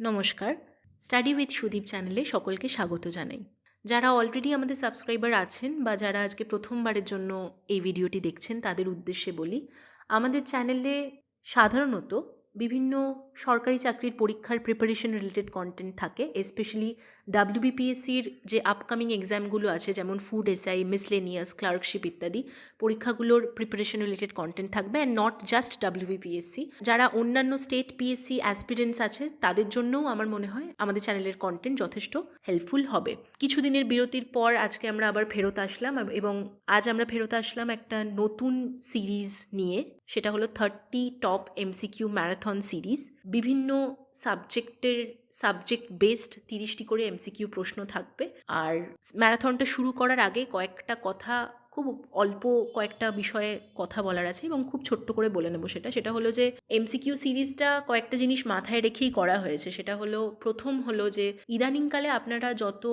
নমস্কার। Study with Sudip চ্যানেলে সকলকে স্বাগত জানাই। যারা অলরেডি আমাদের সাবস্ক্রাইবার আছেন বা যারা আজকে প্রথমবারের জন্য এই ভিডিওটি দেখছেন, তাদের উদ্দেশ্যে বলি, আমাদের চ্যানেলে সাধারণত বিভিন্ন সরকারি চাকরির পরীক্ষার প্রিপারেশন রিলেটেড কন্টেন্ট থাকে এসপেশালি ডাব্লিউবিপিএসসির যে আপকামিং এক্সামগুলো আছে, যেমন ফুড এসআই মিসলেনিয়াস ক্লার্কশিপ ইত্যাদি, পরীক্ষাগুলোর প্রিপারেশন রিলেটেড কন্টেন্ট থাকবে অ্যান্ড নট জাস্ট ডাব্লিউবিপিএসসি যারা অন্যান্য স্টেট পিএসসি অ্যাসপিরেন্টস আছে, তাদের জন্যও আমার মনে হয় আমাদের চ্যানেলের কন্টেন্ট যথেষ্ট হেল্পফুল হবে। কিছুদিনের বিরতির পর আজকে আমরা আবার ফেরত আসলাম এবং আজ আমরা ফেরত আসলাম একটা নতুন সিরিজ নিয়ে, সেটা হলো thirty top MCQ marathon series বিভিন্ন সাবজেক্টের সাবজেক্ট বেসড তিরিশটি করে এমসিকিউ প্রশ্ন থাকবে। আর ম্যারাথনটা শুরু করার আগে কয়েকটা কথা, খুব অল্প কয়েকটা বিষয়ে কথা বলার আছে এবং খুব ছোট্ট করে বলে নেব সেটা। সেটা হলো যে, এমসিকিউ সিরিজটা কয়েকটা জিনিস মাথায় রেখেই করা হয়েছে। সেটা হলো, প্রথম হলো যে, ইদানিংকালে আপনারা যত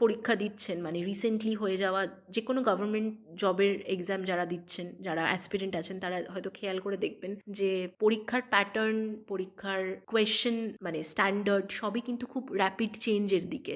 পরীক্ষা দিচ্ছেন মানে রিসেন্টলি হয়ে যাওয়া যে কোনো গভর্নমেন্ট জবের এক্সাম যারা দিচ্ছেন, যারা অ্যাসপিরেন্ট আছেন, তারা হয়তো খেয়াল করে দেখবেন যে পরীক্ষার প্যাটার্ন পরীক্ষার কোয়েশ্চেন মানে স্ট্যান্ডার্ড সবই কিন্তু খুব র্যাপিড চেঞ্জের দিকে।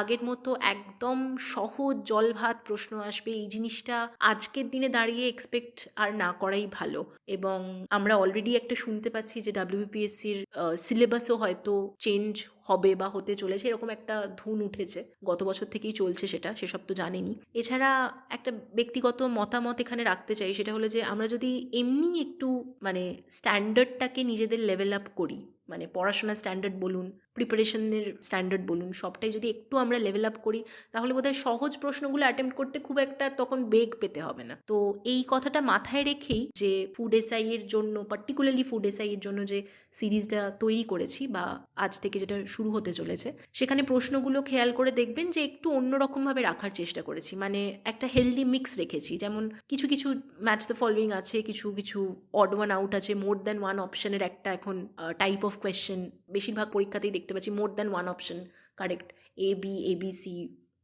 আগের মতো একদম সহজ জল ভাত প্রশ্ন আসবে, এই জিনিসটা আজকের দিনে দাঁড়িয়ে এক্সপেক্ট আর না করাই ভালো। এবং আমরা অলরেডি একটা শুনতে পাচ্ছি যে ডাব্লিউবিপিএসসির সিলেবাসও হয়তো চেঞ্জ হবে বা হতে চলেছে, এরকম একটা ধুন উঠেছে, গত বছর থেকেই চলছে সেটা, সেসব তো জানেনি। এছাড়া একটা ব্যক্তিগত মতামত এখানে রাখতে চাই, সেটা হলো যে আমরা যদি এমনি একটু মানে স্ট্যান্ডার্ডটাকে নিজেদের লেভেল আপ করি মানে পড়াশোনার স্ট্যান্ডার্ড বলুন প্রিপারেশনের স্ট্যান্ডার্ড বলুন, সবটাই যদি একটু আমরা লেভেল আপ করি, তাহলে বোধহয় সহজ প্রশ্নগুলো অ্যাটেম্প্ট করতে খুব একটা তখন বেগ পেতে হবে না। তো এই কথাটা মাথায় রেখেই যে ফুড এসআই এর জন্য পার্টিকুলারলি ফুড এসআই এর জন্য যে সিরিজটা তৈরি করেছি বা আজ থেকে যেটা শুরু হতে চলেছে, সেখানে প্রশ্নগুলো খেয়াল করে দেখবেন যে একটু অন্যরকমভাবে রাখার চেষ্টা করেছি। মানে একটা হেলদি মিক্স রেখেছি। যেমন কিছু কিছু ম্যাচ দ্য ফলোয়িং আছে, কিছু কিছু অড ওয়ান আউট আছে। মোর দ্যান ওয়ান অপশনের একটা এখন টাইপ অফ কোয়েশ্চেন বেশিরভাগ পরীক্ষাতেই দেখতে পাচ্ছি more than one option correct A B A B C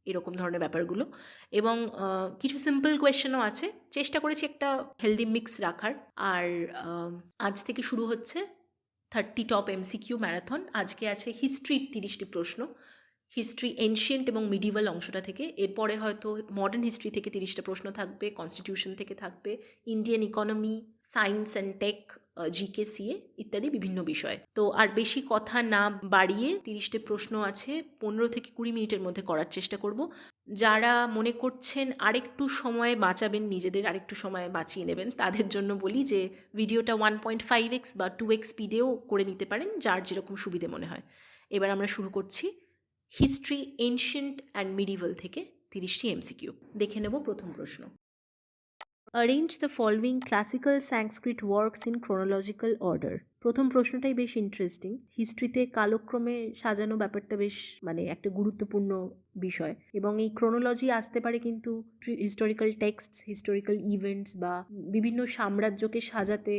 এরকম ধরনের ব্যাপারগুলো। এবং কিছু সিম্পল কোয়েশ্চেনও আছে। চেষ্টা করেছি একটা হেলদি মিক্স রাখার। আর আজ থেকে শুরু হচ্ছে থার্টি টপ এমসিকিউ ম্যারাথন আজকে আছে হিস্ট্রির তিরিশটি প্রশ্ন। হিস্ট্রি এনশিয়েন্ট এবং মিডিভাল অংশটা থেকে। এরপরে হয়তো মডার্ন হিস্ট্রি থেকে তিরিশটা প্রশ্ন থাকবে কনস্টিটিউশন থেকে থাকবে Indian economy science and tech GK CA ইত্যাদি বিভিন্ন বিষয়। তো আর বেশি কথা না বাড়িয়ে তিরিশটি প্রশ্ন আছে, পনেরো থেকে কুড়ি মিনিটের মধ্যে করার চেষ্টা করব। যারা মনে করছেন আরেকটু সময় বাঁচাবেন, নিজেদের আরেকটু সময় বাঁচিয়ে নেবেন, তাদের জন্য বলি যে ভিডিওটা ওয়ান পয়েন্ট ফাইভ এক্স বা টু এক্স স্পিডেও করে নিতে পারেন, যার যেরকম সুবিধে মনে হয়। এবার আমরা শুরু করছি হিস্ট্রি এনশিয়েন্ট অ্যান্ড মিডিভাল থেকে তিরিশটি এমসিকিউ। দেখে নেব প্রথম প্রশ্ন। Arrange the following classical Sanskrit works in chronological order প্রথম প্রশ্নটাই বেশ ইন্টারেস্টিং হিস্ট্রিতে কালক্রমে সাজানো ব্যাপারটা বেশ মানে একটা গুরুত্বপূর্ণ বিষয় এবং এই ক্রোনোলজি আসতে পারে কিন্তু হিস্টোরিক্যাল টেক্সট হিস্টোরিক্যাল ইভেন্টস বা বিভিন্ন সাম্রাজ্যকে সাজাতে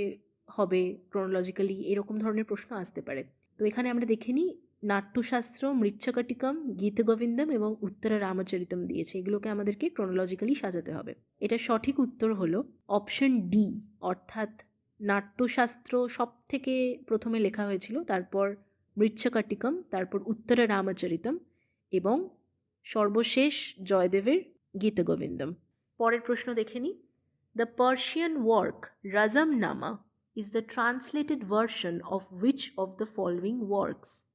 হবে ক্রোনোলজিক্যালি এরকম ধরনের প্রশ্ন আসতে পারে। তো এখানে আমরা দেখে নিই নাট্যশাস্ত্র, মৃচ্ছকটিকম, গীতগোবিন্দম এবং উত্তরা রামচরিতম দিয়েছে। এগুলোকে আমাদেরকে ক্রোনোলজিক্যালি সাজাতে হবে। এটা সঠিক উত্তর হলো অপশন ডি অর্থাৎ নাট্যশাস্ত্র সব থেকে প্রথমে লেখা হয়েছিল, তারপর মৃচ্ছকাটিকম, তারপর উত্তরা রামচরিতম এবং সর্বশেষ জয়দেবের গীতগোবিন্দম। পরের প্রশ্ন দেখে নিই the Persian work Razmnama is the translated version of which of the following works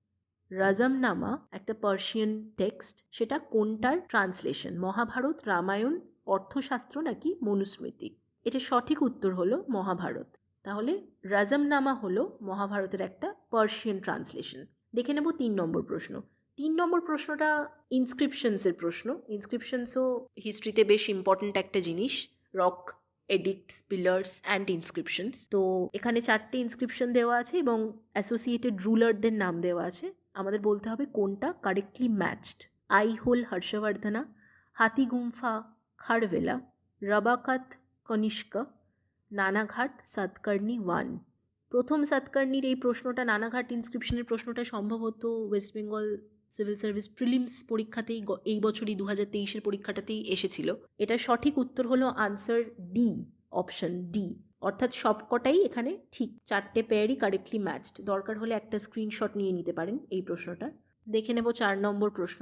Razmnama, একটা পার্সিয়ান টেক্সট, সেটা কোনটার? ট্রান্সলেশন, মহাভারত, রামায়ণ, অর্থশাস্ত্র নাকি মনুস্মৃতি? এটা সঠিক উত্তর হলো মহাভারত। তাহলে রাজমনামা হলো মহাভারতের একটা পার্সিয়ান ট্রান্সলেশন। দেখে নেব তিন নম্বর প্রশ্ন। তিন নম্বর প্রশ্নটা ইনস্ক্রিপশনসের প্রশ্ন। ইনস্ক্রিপশনসও হিস্ট্রিতে বেশ ইম্পর্ট্যান্ট একটা জিনিস rock edicts pillars and inscriptions তো এখানে চারটে ইনস্ক্রিপশন দেওয়া আছে এবং অ্যাসোসিয়েটেড রুলারদের নাম দেওয়া আছে। আমাদের বলতে হবে কোনটা correctly matched Aihole Harshavardhana Hathigumpha Kharavela Rabatak Kanishka, Nanaghat Satakarni one. প্রথম সাতকর্ণীর এই প্রশ্নটা, নানাঘাট ইনস্ক্রিপশনের প্রশ্নটা সম্ভবত West Bengal civil service prelims পরীক্ষাতেই এই বছরই দু হাজার তেইশের পরীক্ষাটাতেই এসেছিল। এটা সঠিক উত্তর হলো আনসার ডি অপশন ডি অর্থাৎ সবকটাই এখানে ঠিক চারটে পেয়ারই কারেক্টলি ম্যাচড দরকার হলে একটা স্ক্রিনশট নিয়ে নিতে পারেন এই প্রশ্নটা দেখে নেব চার নম্বর প্রশ্ন।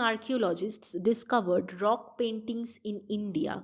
Archaeologists discovered rock paintings in India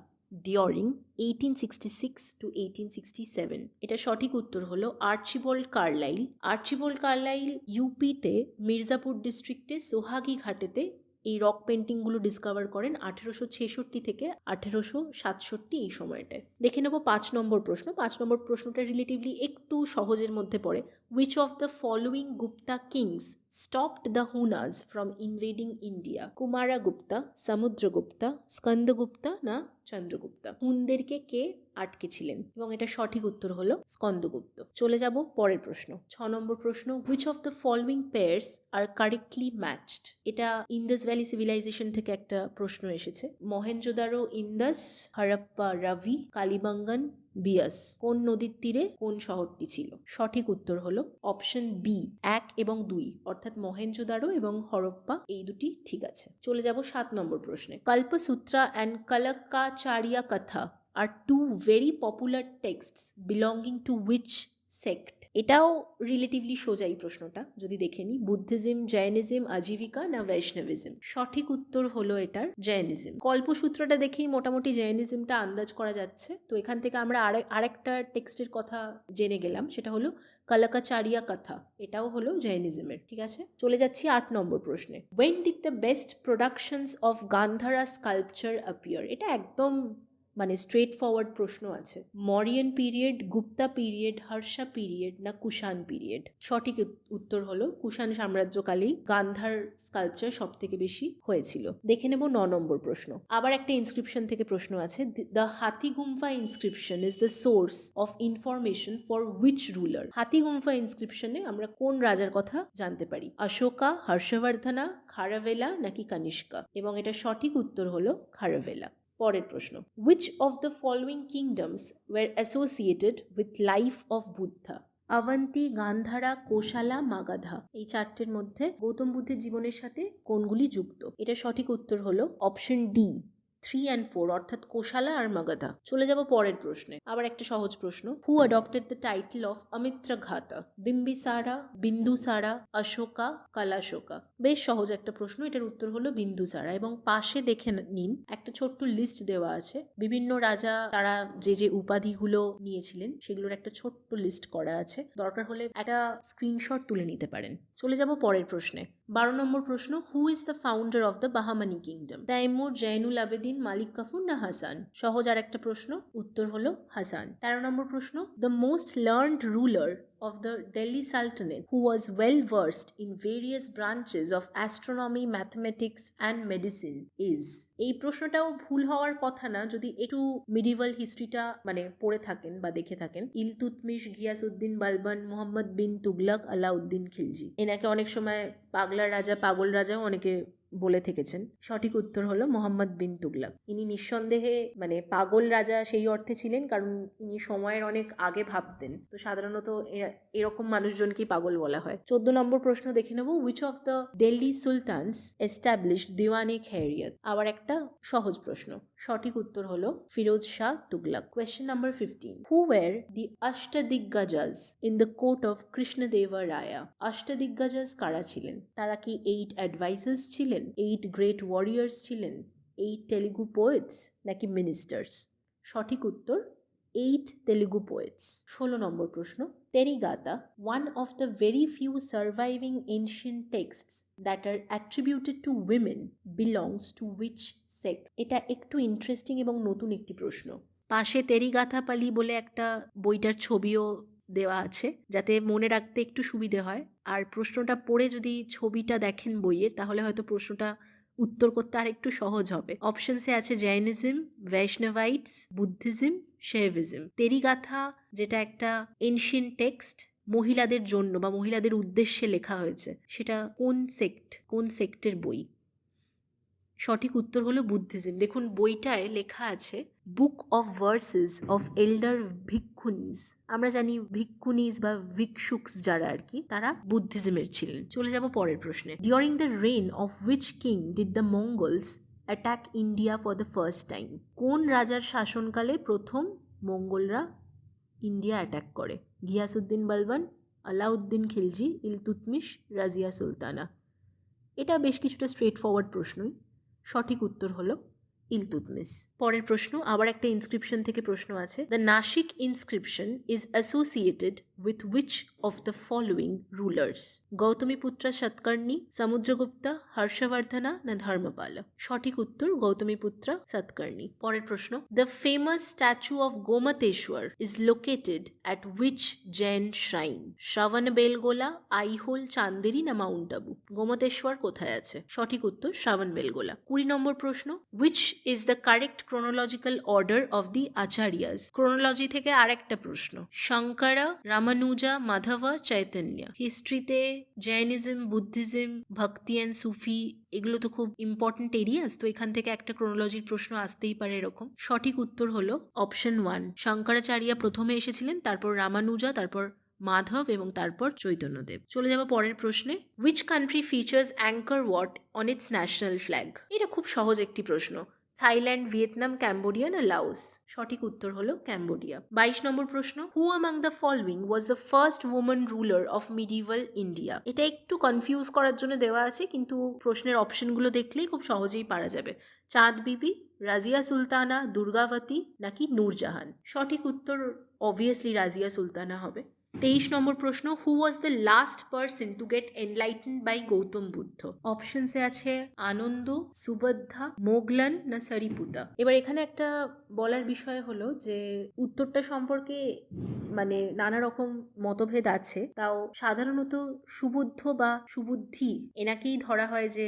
during eighteen sixty six to eighteen sixty seven এটা সঠিক উত্তর হলো আর্চিবোল্ড কার্লাইল। আর্চিবোল্ড কার্লাইল ইউপিতে মির্জাপুর ডিস্ট্রিক্টে সোহাগী ঘাটেতে এই রক পেন্টিংগুলো ডিসকভার করেন আঠেরোশো ছেষট্টি থেকে আঠেরোশো সাতষট্টি এই সময়টায়। দেখে নেব পাঁচ নম্বর প্রশ্ন। পাঁচ নম্বর প্রশ্নটা রিলেটিভলি একটু সহজের মধ্যে পড়ে। Which of the following Gupta kings stopped the Hunas from invading India Kumara Gupta Samudragupta Skandagupta না চন্দ্রগুপ্তা হুনদেরকে কে আটকে ছিলেন? এবং এটা সঠিক উত্তর হলো স্কন্দগুপ্ত চলে যাব পরের প্রশ্ন। ছ নম্বর প্রশ্ন which of the following pairs are correctly matched এটা ইন্দাস ভ্যালি সিভিলাইজেশন থেকে একটা প্রশ্ন এসেছে। মহেঞ্জোদারো ইন্দাস হরপ্পা রাভি কালিবাঙ্গান বিয়াস, কোন নদীর তীরে কোন শহরটি ছিল? সঠিক উত্তর হলো অপশন বি এক এবং দুই। অর্থাৎ মহেঞ্জোদারো এবং হরপ্পা, এই দুটি ঠিক আছে। চলে যাব সাত নম্বর প্রশ্নে। Kalpasutra and Kalakacharya Katha are two very popular texts belonging to which sect এটাও রিলেটিভলি সোজা এই প্রশ্নটা, যদি দেখে নিই বুদ্ধিজম, জৈনিজম, আজীবিকা না বৈষ্ণবিজম? সঠিক উত্তর হলো এটার জৈনিজম। কল্পসূত্রটা দেখেই মোটামুটি জৈনিজমটা আন্দাজ করা যাচ্ছে। তো এখান থেকে আমরা আরেক আরেকটা টেক্সটের কথা জেনে গেলাম, সেটা হলো কালাকাচারিয়া কথা। এটাও হলো জৈনিজমের, ঠিক আছে? চলে যাচ্ছি আট নম্বর প্রশ্নে। When did the best productions of Gandhara sculpture appear এটা একদম মানে স্ট্রেট ফরওয়ার্ড প্রশ্ন আছে। Mauryan period Gupta period Harsha period না কুষাণ পিরিয়ড সঠিক উত- উত্তর হলো কুষাণ সাম্রাজ্যকালেই গান্ধার স্কাল্পচার সব থেকে বেশি হয়েছিল। দেখে নেব ন নম্বর প্রশ্ন। আবার একটা ইনস্ক্রিপশন থেকে প্রশ্ন আছে। The Hathigumpha inscription is the source of information for which ruler Hathigumpha ইনস্ক্রিপশনে আমরা কোন রাজার কথা জানতে পারি? অশোকা, হর্ষবর্ধনা, খারাভেলা নাকি কানিষ্কা? এবং এটা সঠিক উত্তর হলো খারাভেলা। পরের প্রশ্ন। Which of the following kingdoms were associated with life of Buddha Avanti Gandhara Kosala Magadha এই চারটের মধ্যে গৌতম বুদ্ধের জীবনের সাথে কোনগুলি যুক্ত? এটা সঠিক উত্তর হলো option D three and four অর্থাৎ কোশালা আর মাগাধা। চলে যাব পরের প্রশ্নে। আবার একটা সহজ প্রশ্ন। Who adopted the title of Amitraghata Bimbisara, Bindusara, Ashoka, Kalashoka? বেশ সহজ একটা প্রশ্ন। এটার উত্তর হলো বিন্দুসারা। এবং পাশে দেখে নিন, একটা ছোট্ট লিস্ট দেওয়া আছে। বিভিন্ন রাজা, তারা যে যে উপাধিগুলো নিয়েছিলেন, সেগুলোর একটা ছোট্ট লিস্ট করা আছে। দরকার হলে একটা স্ক্রিনশট তুলে নিতে পারেন। চলে যাব পরের প্রশ্নে। বারো নম্বর প্রশ্ন who is the founder of the Bahmani kingdom Timur Zainul Abedin, Malik Kafur না হাসান? সহজ আর একটা প্রশ্ন, উত্তর হলো হাসান। তেরো নম্বর প্রশ্ন the most learned ruler of the Delhi Sultanate, who was well versed in various branches of astronomy, mathematics, and medicine, is. এই প্রশ্নটাও ভুল হওয়ার কথা না যদি একটু মিডিভাল হিস্ট্রিটা মানে পড়ে থাকেন বা দেখে থাকেন ইলতুতমিশ গিয়াসউদ্দিন বালবান মোহাম্মদ বিন তুগলক আলাউদ্দিন খিলজি এনাকে অনেক সময় পাগলা রাজা পাগল রাজাও অনেকে বলে থেকেছেন। সঠিক উত্তর হলো মোহাম্মদ বিন তুগলাক। ইনি নিঃসন্দেহে মানে পাগল রাজা সেই অর্থে ছিলেন, কারণ ইনি সময়ের অনেক আগে ভাবতেন। তো সাধারণত এরকম মানুষজনকেই পাগল বলা হয়। চোদ্দ নম্বর প্রশ্ন দেখে নেব। Which of the Delhi sultans established Diwani Khairat আবার একটা সহজ প্রশ্ন। সঠিক উত্তর হলো Firoz Shah Tughlaq. Question number fifteen who were the Ashtadiggajas in the court of Krishnadeva Raya Ashtadiggajas কারা ছিলেন? তারা কি এইট অ্যাডভাইসার্স ছিলেন? এইট গ্রেট ওয়ারিয়ার্স ছিলেন? এইট তেলুগু পোয়েটস নাকি মিনিস্টার্স সঠিক উত্তর এইট তেলুগু পোয়েটস ষোলো নম্বর প্রশ্ন Therigatha one of the very few surviving ancient texts that R attributed to women belongs to which sect এটা একটু ইন্টারেস্টিং এবং নতুন একটি প্রশ্ন। পাশে তেরিগাথা পালি বলে একটা বইটার ছবিও দেওয়া আছে, যাতে মনে রাখতে একটু সুবিধে হয়। আর প্রশ্নটা পড়ে যদি ছবিটা দেখেন বইয়ের তাহলে হয়তো প্রশ্নটা উত্তর করতে আর একটু সহজ হবে। অপশনসে আছে জৈনিজম বৈষ্ণবাইটস বুদ্ধিজম শেভিজম তেরিগাথা যেটা একটা এনশিয়েন্ট টেক্সট মহিলাদের জন্য বা মহিলাদের উদ্দেশ্যে লেখা হয়েছে, সেটা কোন সেক্ট কোন সেক্টের বই? সঠিক উত্তর হলো বুদ্ধিজম। দেখুন, বইটায় লেখা আছে, book of verses of elder bhikkhunis আমরা জানি ভিক্ষুনিজ বা ভিক্ষুকস যারা আর কি, তারা বুদ্ধিজমের ছিলেন। চলে যাব পরের প্রশ্নে। During the reign of which king did the Mongols attack India for the first time কোন রাজার শাসনকালে প্রথম মঙ্গলরা ইন্ডিয়া অ্যাটাক করে? গিয়াসুদ্দিন বলবান, আলাউদ্দিন খিলজি, ইলতুতমিশ, রাজিয়া সুলতানা। এটা বেশ কিছুটা স্ট্রেট ফরওয়ার্ড প্রশ্নই। সঠিক উত্তর হলো ইলতুতমিশ পরের প্রশ্ন, আবার একটা ইনস্ক্রিপশন থেকে প্রশ্ন আছে। The Nashik inscription is associated with which of the following rulers Gautamiputra Satkarni, Samudragupta, Harshavardhana না ধর্মপালা? সঠিক উত্তর গৌতমীপুত্রা সৎকর্ণী। পরের প্রশ্ন the famous statue of Gomateshwara is located at which Jain shrine Shravana Belagola, Aihole, Chanderi না Mount Abu? গোমতেশ্বর কোথায় আছে? সঠিক উত্তর, শ্রাবণ বেলগোলা। কুড়ি নম্বর প্রশ্ন which is the correct chronological order of the Acharyas chronology থেকে আরেকটা প্রশ্ন। Shankara, Ramanuja, Madhva, Chaitanya. হিস্ট্রিতে Jainism Buddhism bhakti and Sufi এগুলো তো খুব ইম্পর্টেন্ট এরিয়াস তো এখান থেকে একটা ক্রোনোলজির প্রশ্ন আসতেই পারে এরকম। সঠিক উত্তর হলো অপশন ওয়ান শঙ্করাচার্য প্রথমে এসেছিলেন, তারপর রামানুজা, তারপর মাধব এবং তারপর চৈতন্যদেব। চলে যাব পরের প্রশ্নে। Which country features anchor what on its national flag এটা খুব সহজ একটি প্রশ্ন। থাইল্যান্ড, ভিয়েতনাম, ক্যাম্বোডিয়া না লাওস? সঠিক উত্তর হলো ক্যাম্বোডিয়া। বাইশ নম্বর প্রশ্ন who among the following was the first women ruler of medieval India এটা একটু কনফিউজ করার জন্য দেওয়া আছে, কিন্তু প্রশ্নের অপশনগুলো দেখলেই খুব সহজেই পারা যাবে। চাঁদ বিবি, রাজিয়া সুলতানা, দুর্গাবতী নাকি নূরজাহান? সঠিক উত্তর অবভিয়াসলি রাজিয়া সুলতানা হবে। তেইশ নম্বর প্রশ্ন who was the last person to get enlighten by Gautam Buddha? অপশনসে আছে আনন্দ সুবদ্ধা মোগলান না সারিপুতা? এবার এখানে একটা বলার বিষয় হলো যে, উত্তরটা সম্পর্কে মানে নানা রকম মতভেদ আছে। তাও সাধারণত সুবুদ্ধ বা সুবুদ্ধি এনাকেই ধরা হয় যে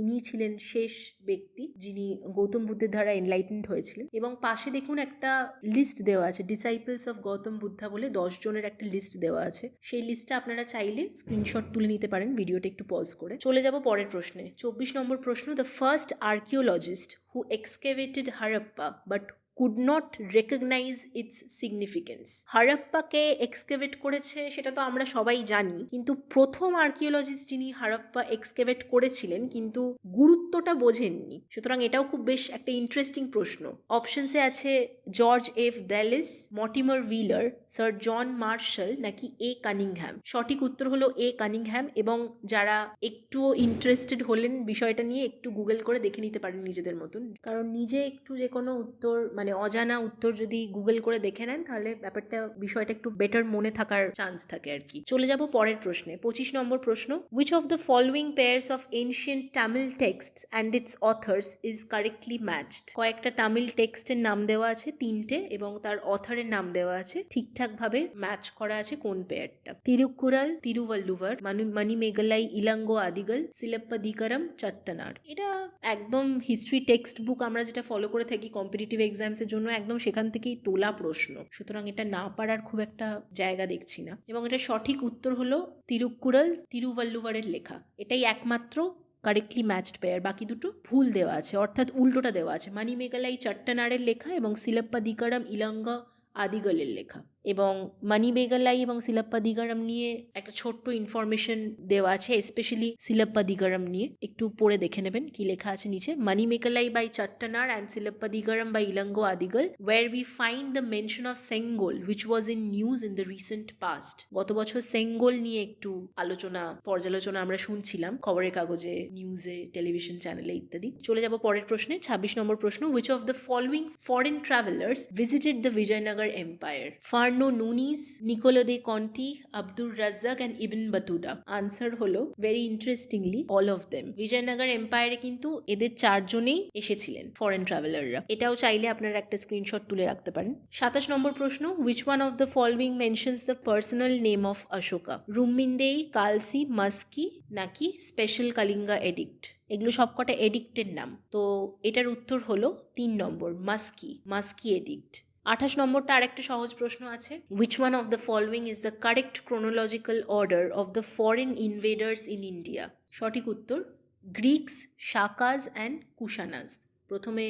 ইনি ছিলেন শেষ ব্যক্তি যিনি গৌতম বুদ্ধের দ্বারা এনলাইটেন্ড হয়েছিলেন। এবং পাশে দেখুন একটা লিস্ট দেওয়া আছে ডিসাইপলস অফ গৌতম বুদ্ধা বলে দশ জনের একটা লিস্ট দেওয়া আছে। সেই লিস্টটা আপনারা চাইলে স্ক্রিনশট তুলে নিতে পারেন ভিডিওটা একটু পজ করে। চলে যাব পরের প্রশ্নে। চব্বিশ নম্বর প্রশ্ন the first archaeologist who excavated Harappa but could not recognise its significance হারাপ্পাকে excavate করেছে, সেটা তো আমরা সবাই জানি, কিন্তু প্রথম আর্কিওলজিস্ট যিনি হারাপ্পা এক্সকেভেট করেছিলেন, কিন্তু গুরুত্বটা বোঝেননি। সুতরাং এটাও খুব বেশ একটা ইন্টারেস্টিং প্রশ্ন। অপশনসে আছে George F Dales Mortimer Wheeler sir John Marshall নাকি এ কানিংহ্যাম সঠিক উত্তর হলো এ কানিংহ্যাম এবং যারা একটুও ইন্টারেস্টেড হলেন বিষয়টা নিয়ে, একটু গুগল করে দেখে নিতে পারেন নিজেদের মতন। কারণ নিজে একটু যে কোনো উত্তর মানে অজানা উত্তর যদি গুগল করে দেখে নেন, তাহলে ব্যাপারটা, বিষয়টা একটু বেটার মনে থাকার চান্স থাকে আর কি। চলে যাব পরের প্রশ্নে। পঁচিশ নম্বর প্রশ্ন which of the following pairs of ancient Tamil text and its authors is correctly matched কয়েকটা তামিল টেক্সটের নাম দেওয়া আছে, তিনটে, এবং তার অথারের নাম দেওয়া আছে ঠিকঠাক ভাবে ম্যাচ করা আছে কোন পেয়ারটা তিরুকুরাল তিরুവল্লুভার মানু মণিমেঘলাই ইলাঙ্গো, আদিগল, সিলপ্পদিকারম, চত্তনার। এটা একদম হিস্ট্রি টেক্সট বুক আমরা যেটা ফলো করে থাকি কম্পিটিটিভ এক্সামসের জন্য একদম সেখান থেকেই তোলা প্রশ্ন। সুতরাং এটা না পারার খুব একটা জায়গা দেখছি না। এবং এটা সঠিক উত্তর হলো তিরুকুরাল তিরুভাল্লুভারের লেখা। এটাই একমাত্র কারেক্টলি ম্যাচড পেয়ার বাকি দুটো ভুল দেওয়া আছে, অর্থাৎ উল্টোটা দেওয়া আছে। মানিমেগালাই চট্টনারের লেখা এবং সিলাপ্পা দিকারাম ইলাঙ্গা আদিগলের লেখা। এবং মানি বেগালাই এবং সিলাপ্পা নিয়ে একটা ছোট্ট ইনফরমেশন দেওয়া আছে স্পেশালি সিলাপ্পা নিয়ে। একটু পড়ে দেখে নেবেন কি লেখা আছে নিচে। Manimekalai by Chattanar and Silappa by Ilango Adigal where we find the mention of Sengol which was in news in the recent past গত বছর সেঙ্গোল নিয়ে একটু আলোচনা, পর্যালোচনা আমরা শুনছিলাম, খবরের কাগজে নিউজে টেলিভিশন চ্যানেলে ইত্যাদি। চলে যাব পরের প্রশ্নে, ছাব্বিশ নম্বর প্রশ্ন which of the following foreign travellers visited the Vijayanagara empire Fernao Nuniz Niccolo de Conti Abdur Razzaq and Ibn Battuta answer হলো very interestingly all of them Vijayanagara এম্পায়ারে কিন্তু এদের চারজনেই এসেছিলেন ফরেন ট্রাভেলাররা এটাও চাইলে আপনারা একটা স্ক্রিনশট তুলে রাখতে পারেন। সাতাশ নম্বর প্রশ্ন which one of the following mentions the personal name of Ashoka Rummindei Kalsi Maski নাকি স্পেশাল কালিঙ্গা এডিক্ট এগুলো সবকটা এডিক্টের নাম। তো এটার উত্তর হলো তিন নম্বর মাস্কি মাস্কি এডিক্ট আঠাশ নম্বরটা আরেকটা সহজ প্রশ্ন আছে। Which one of the following is the correct chronological order of the foreign invaders in India সঠিক উত্তর গ্রিকস শাকাজ অ্যান্ড কুশানাজ প্রথমে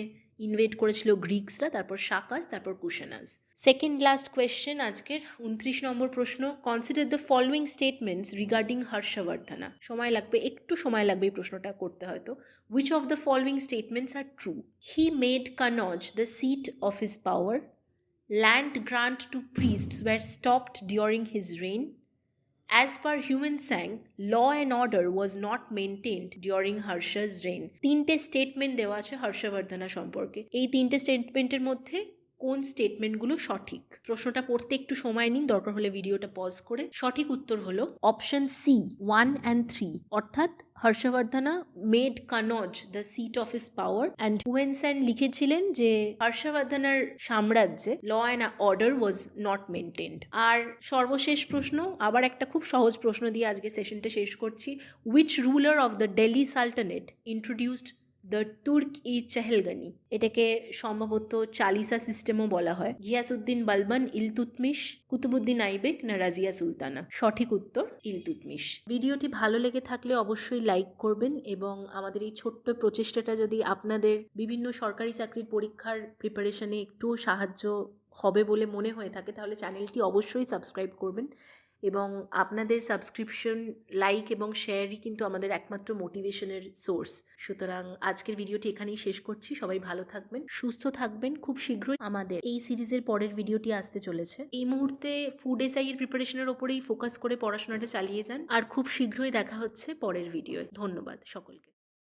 ইনভেট করেছিল গ্রিকসরা তারপর শাকাজ তারপর কুশানাজ সেকেন্ড লাস্ট কোয়েশ্চেন আজকের, উনত্রিশ নম্বর প্রশ্ন consider the following statements regarding Harshavardhana সময় লাগবে, একটু সময় লাগবে এই প্রশ্নটা করতে হয়তো। Which of the following statements are true he made Kannauj the seat of his power land grant to priests were stopped during his reign. As per Human Sang, law and order was not maintained during Harsha's reign. তিনটে statement দেওয়া আছে হর্ষবর্ধনা সম্পর্কে এই তিনটে স্টেটমেন্টের মধ্যে কোন স্টেটমেন্টগুলো সঠিক? প্রশ্নটা পড়তে একটু সময় নিন, দরকার হলে ভিডিওটা পজ করে। সঠিক উত্তর হলো option C one and three অর্থাৎ Harshavardhana made Kannauj the seat of his power and Hiuen Tsang লিখেছিলেন যে হর্ষবর্ধনার সাম্রাজ্যে law and order was not maintained আর সর্বশেষ প্রশ্ন, আবার একটা খুব সহজ প্রশ্ন দিয়ে আজকে সেশনটা শেষ করছি। Which ruler of the Delhi sultanate introduced the Turk i Chahalgani, এটাকে সম্ভবত চালিসা সিস্টেমও বলা হয়। গিয়াসউদ্দিন বালবান ইলতুতমিশ কুতুবুদ্দিন আইবেক না রাজিয়া সুলতানা? সঠিক উত্তর ইলতুতমিশ ভিডিওটি ভালো লেগে থাকলে অবশ্যই লাইক করবেন এবং আমাদের এই ছোট্ট প্রচেষ্টাটা যদি আপনাদের বিভিন্ন সরকারি চাকরির পরীক্ষার প্রিপারেশনে একটু সাহায্য হবে বলে মনে হয়ে থাকে, তাহলে চ্যানেলটি অবশ্যই সাবস্ক্রাইব করবেন। এবং আপনাদের সাবস্ক্রিপশন লাইক এবং শেয়ারই কিন্তু আমাদের একমাত্র মোটিভেশনের সোর্স সুতরাং আজকের ভিডিওটি এখানেই শেষ করছি। সবাই ভালো থাকবেন, সুস্থ থাকবেন, খুব শীঘ্রই আমাদের এই সিরিজের পরের ভিডিওটি আসতে চলেছে। এই মুহূর্তে ফুড এসআই এর প্রিপারেশনের ওপরেই ফোকাস করে পড়াশোনাটা চালিয়ে যান। আর খুব শীঘ্রই দেখা হচ্ছে পরের ভিডিও ধন্যবাদ সকলকে।